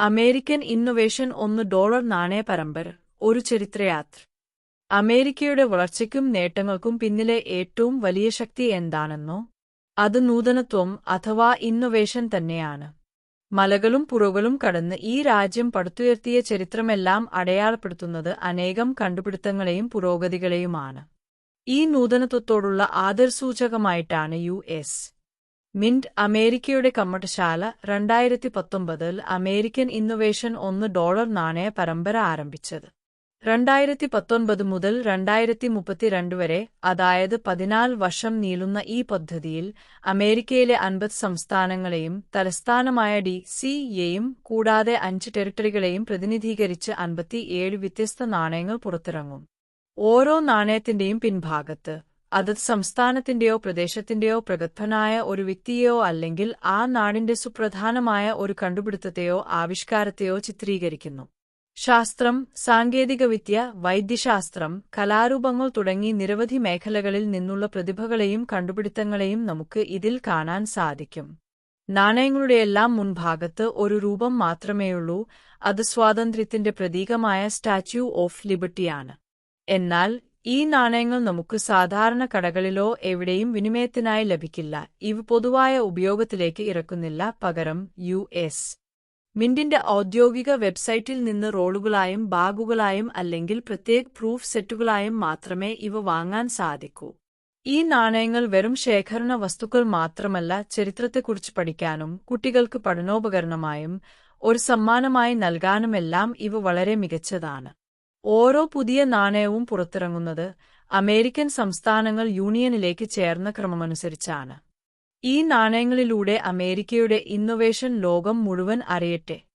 American innovation ഒന്ന് dollar നാണയ പരമ്പര ഒരു ചരിത്രയാത്ര. അമേരിക്കയുടെ വളർച്ചയ്ക്കും നേട്ടങ്ങൾക്കും പിന്നിലെ ഏറ്റവും വലിയ ശക്തി എന്താണെന്നോ അത് നൂതനത്വം അഥവാ ഇന്നൊവേഷൻ തന്നെയാണ്. മലകളും പുറകളും കടന്ന് ഈ രാജ്യം പടുത്തുയർത്തിയ ചരിത്രമെല്ലാം അടയാളപ്പെടുത്തുന്നത് അനേകം കണ്ടുപിടുത്തങ്ങളെയും പുരോഗതികളെയുമാണ്. ഈ നൂതനത്വത്തോടുള്ള ആദർസൂചകമായിട്ടാണ് യു എസ്. മിന്റ് അമേരിക്കയുടെ കമ്മട്ടശാല രണ്ടായിരത്തി പത്തൊമ്പതിൽ അമേരിക്കൻ ഇന്നൊവേഷൻ ഒന്ന് ഡോളർ നാണയ പരമ്പര ആരംഭിച്ചത്. രണ്ടായിരത്തി പത്തൊൻപത് മുതൽ രണ്ടായിരത്തി മുപ്പത്തിരണ്ട് വരെ അതായത് പതിനാല് വർഷം നീളുന്ന ഈ പദ്ധതിയിൽ അമേരിക്കയിലെ അൻപത് സംസ്ഥാനങ്ങളെയും തലസ്ഥാനമായ ഡി സിയെയും കൂടാതെ അഞ്ച് ടെറിട്ടറികളെയും പ്രതിനിധീകരിച്ച് അൻപത്തിയേഴ് വ്യത്യസ്ത നാണയങ്ങൾ പുറത്തിറങ്ങും. ഓരോ നാണയത്തിന്റെയും പിൻഭാഗത്ത് അതത് സംസ്ഥാനത്തിന്റെയോ പ്രദേശത്തിന്റെയോ പ്രഗത്ഭനായ ഒരു വ്യക്തിയെയോ അല്ലെങ്കിൽ ആ നാടിന്റെ സുപ്രധാനമായ ഒരു കണ്ടുപിടുത്തത്തെയോ ആവിഷ്കാരത്തെയോ ചിത്രീകരിക്കുന്നു. ശാസ്ത്രം സാങ്കേതികവിദ്യ വൈദ്യശാസ്ത്രം കലാരൂപങ്ങൾ തുടങ്ങി നിരവധി മേഖലകളിൽ നിന്നുള്ള പ്രതിഭകളെയും കണ്ടുപിടുത്തങ്ങളെയും നമുക്ക് ഇതിൽ കാണാൻ സാധിക്കും. നാണയങ്ങളുടെയെല്ലാം മുൻഭാഗത്ത് ഒരു രൂപം മാത്രമേയുള്ളൂ അത് സ്വാതന്ത്ര്യത്തിന്റെ പ്രതീകമായ സ്റ്റാച്യു ഓഫ് ലിബർട്ടിയാണ്. എന്നാൽ ഈ നാണയങ്ങൾ നമുക്ക് സാധാരണ കടകളിലോ എവിടെയും വിനിമയത്തിനായി ലഭിക്കില്ല. ഇവ പൊതുവായ ഉപയോഗത്തിലേക്ക് ഇറക്കുന്നില്ല. പകരം യു എസ്. മിന്റിന്റെ ഔദ്യോഗിക വെബ്സൈറ്റിൽ നിന്ന് റോളുകളായും ബാഗുകളായും അല്ലെങ്കിൽ പ്രത്യേക പ്രൂഫ് സെറ്റുകളായും മാത്രമേ ഇവ വാങ്ങാൻ സാധിക്കൂ. ഈ നാണയങ്ങൾ വെറും ശേഖരണ വസ്തുക്കൾ മാത്രമല്ല ചരിത്രത്തെക്കുറിച്ച് പഠിക്കാനും കുട്ടികൾക്ക് പഠനോപകരണമായും ഒരു സമ്മാനമായി നൽകാനുമെല്ലാം ഇവ വളരെ മികച്ചതാണ്. ഓരോ പുതിയ നാണയവും പുറത്തിറങ്ങുന്നത് അമേരിക്കൻ സംസ്ഥാനങ്ങൾ യൂണിയനിലേക്ക് ചേർന്ന ക്രമമനുസരിച്ചാണ്. ഈ നാണയങ്ങളിലൂടെ അമേരിക്കയുടെ ഇന്നൊവേഷൻ ലോകം മുഴുവൻ അറിയട്ടെ.